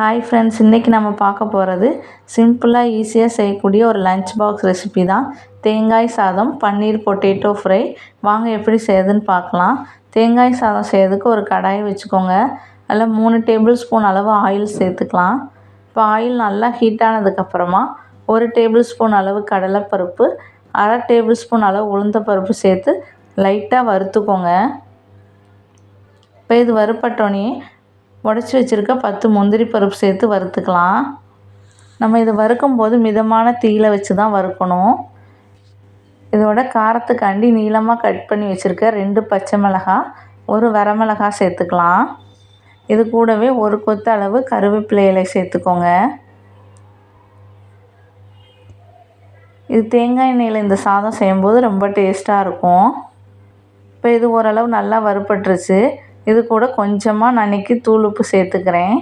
Hi friends இன்றைக்கி நம்ம பார்க்க போகிறது சிம்பிளாக ஈஸியாக செய்யக்கூடிய ஒரு லஞ்ச் பாக்ஸ் ரெசிபி தான். தேங்காய் சாதம் பன்னீர் பொட்டேட்டோ ஃப்ரை வாங்க எப்படி செய்யுதுன்னு பார்க்கலாம். தேங்காய் சாதம் செய்யறதுக்கு ஒரு கடாயை வச்சுக்கோங்க. அதில் மூணு டேபிள் ஸ்பூன் அளவு ஆயில் சேர்த்துக்கலாம். இப்போ ஆயில் நல்லா ஹீட் ஆனதுக்கப்புறமா ஒரு டேபிள் ஸ்பூன் அளவு கடலைப்பருப்பு அரை டேபிள் ஸ்பூன் அளவு உளுந்த பருப்பு சேர்த்து லைட்டாக வறுத்துக்கோங்க. இப்போ இது வறுப்பட்டோன்னே உடச்சி வச்சுருக்க பத்து முந்திரி பருப்பு சேர்த்து வறுத்துக்கலாம். நம்ம இதை வறுக்கும்போது மிதமான தீயில் வச்சு தான் வறுக்கணும். இதோட காரத்துக்காண்டி நீளமாக கட் பண்ணி வச்சுருக்க ரெண்டு பச்சை மிளகாய் ஒரு வரமிளகாய் சேர்த்துக்கலாம். இது கூடவே ஒரு கொத்த அளவு கருவேப்பிலை இலை சேர்த்துக்கோங்க. இது தேங்காய் எண்ணெயில் இந்த சாதம் செய்யும்போது ரொம்ப டேஸ்ட்டாக இருக்கும். இப்போ இது ஓரளவு நல்லா வறுபட்டுருச்சு. இது கூட கொஞ்சமாக நான் இன்றைக்கி தூள் உப்பு சேர்த்துக்கிறேன்.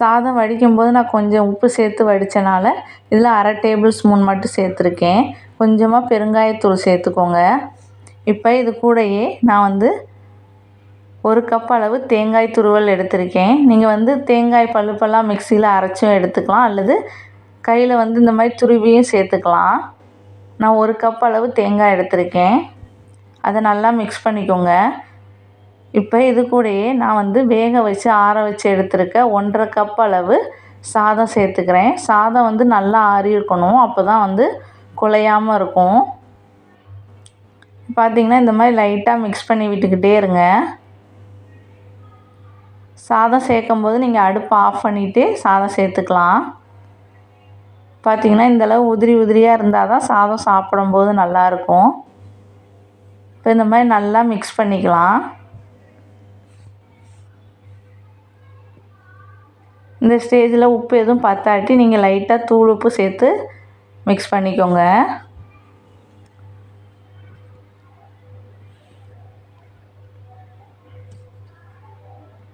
சாதம் வடிக்கும்போது நான் கொஞ்சம் உப்பு சேர்த்து வடித்தனால இதில் அரை டேபிள் ஸ்பூன் மட்டும் சேர்த்துருக்கேன். கொஞ்சமாக பெருங்காயத்தூள் சேர்த்துக்கோங்க. இப்போ இது கூடயே நான் வந்து ஒரு கப் அளவு தேங்காய் துருவல் எடுத்திருக்கேன். நீங்கள் வந்து தேங்காய் பழுப்பெல்லாம் மிக்சியில் அரைச்சும் எடுத்துக்கலாம். அல்லது கையில் வந்து இந்த மாதிரி துருவியும் சேர்த்துக்கலாம். நான் ஒரு கப் அளவு தேங்காய் எடுத்திருக்கேன். அதை நல்லா மிக்ஸ் பண்ணிக்கோங்க. இப்போ இது கூடயே நான் வந்து வேக வச்சு ஆற வச்சு எடுத்துருக்க ஒன்றரை கப் அளவு சாதம் சேர்த்துக்கிறேன். சாதம் வந்து நல்லா ஆறி இருக்கணும். அப்போ தான் வந்து குலையாமல் இருக்கும். பார்த்திங்கன்னா இந்த மாதிரி லைட்டாக மிக்ஸ் பண்ணி விட்டுக்கிட்டே இருங்க. சாதம் சேர்க்கும் போது நீங்கள் அடுப்பு ஆஃப் பண்ணிவிட்டு சாதம் சேர்த்துக்கலாம். பார்த்திங்கன்னா இந்தளவு உதிரி உதிரியாக இருந்தால் தான் சாதம் சாப்பிடும்போது நல்லாயிருக்கும் இப்போ இந்த மாதிரி நல்லா மிக்ஸ் பண்ணிக்கலாம். இந்த ஸ்டேஜில் உப்பு எதுவும் பத்தாட்டி நீங்கள் லைட்டாக தூள் உப்பு சேர்த்து மிக்ஸ் பண்ணிக்கோங்க.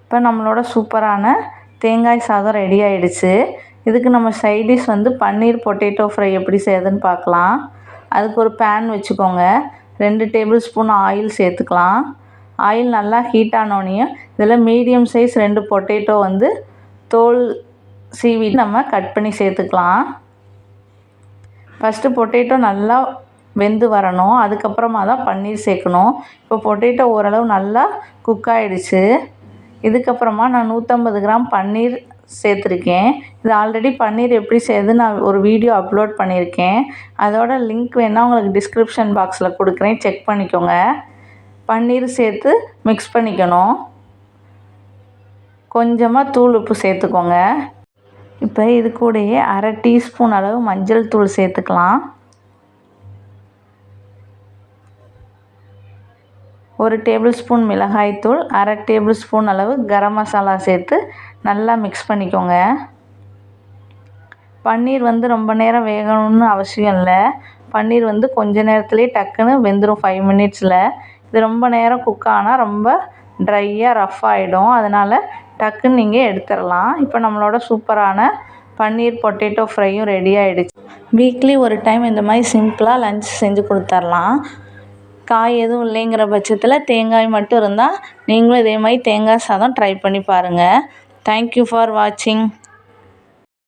இப்போ நம்மளோட சூப்பரான தேங்காய் சாதம் ரெடி ஆயிடுச்சு. இதுக்கு நம்ம சைடிஷ் வந்து பன்னீர் பொட்டேட்டோ ஃப்ரை எப்படி செய்யுதுன்னு பார்க்கலாம். அதுக்கு ஒரு பேன் வச்சுக்கோங்க. ரெண்டு டேபிள் ஸ்பூன் ஆயில் சேர்த்துக்கலாம். ஆயில் நல்லா ஹீட் ஆனோடனே இதில் மீடியம் சைஸ் ரெண்டு பொட்டேட்டோ வந்து தோல் சீவி நம்ம கட் பண்ணி சேர்த்துக்கலாம். ஃபஸ்ட்டு பொட்டேட்டோ நல்லா வெந்து வரணும். அதுக்கப்புறமா தான் பன்னீர் சேர்க்கணும். இப்போ பொட்டேட்டோ ஓரளவு நல்லா குக் ஆகிடுச்சு இதுக்கப்புறமா நான் நூற்றம்பது கிராம் பன்னீர் சேர்த்துருக்கேன். இது ஆல்ரெடி பன்னீர் எப்படி செய்யுது நான் ஒரு வீடியோ அப்லோட் பண்ணியிருக்கேன். அதோட லிங்க் வேணால் உங்களுக்கு டிஸ்கிரிப்ஷன் பாக்ஸில் கொடுக்குறேன். செக் பண்ணிக்கோங்க. பன்னீர் சேர்த்து மிக்ஸ் பண்ணிக்கணும். கொஞ்சமாக தூள் உப்பு சேர்த்துக்கோங்க. இப்போ இது கூடயே அரை டீஸ்பூன் அளவு மஞ்சள் தூள் சேர்த்துக்கலாம். ஒரு டேபிள் ஸ்பூன் மிளகாய்த்தூள் அரை டேபிள் ஸ்பூன் அளவு கரம் மசாலா சேர்த்து நல்லா மிக்ஸ் பண்ணிக்கோங்க. பன்னீர் வந்து ரொம்ப நேரம் வேகணும்னு அவசியம் இல்லை. பன்னீர் வந்து கொஞ்ச நேரத்துலேயே டக்குன்னு வெந்துடும் ஃபைவ் மினிட்ஸில் இது ரொம்ப நேரம் குக் ஆனால் ரொம்ப ட்ரையாக ரஃப் ஆகிடும் அதனால் டக்குன்னு நீங்கள் எடுத்துடலாம் இப்போ நம்மளோட சூப்பரான பன்னீர் பொட்டேட்டோ ஃப்ரையும் ரெடி ஆகிடுச்சு வீக்லி ஒரு டைம் இந்த மாதிரி சிம்பிளாக லஞ்ச் செஞ்சு கொடுத்துர்லாம். காய் எதுவும் இல்லைங்கிற பட்சத்தில் தேங்காய் மட்டும் இருந்தால் நீங்களும் இதே மாதிரி தேங்காய் சாதம் ட்ரை பண்ணி பாருங்கள் தேங்க்யூ ஃபார் வாட்சிங்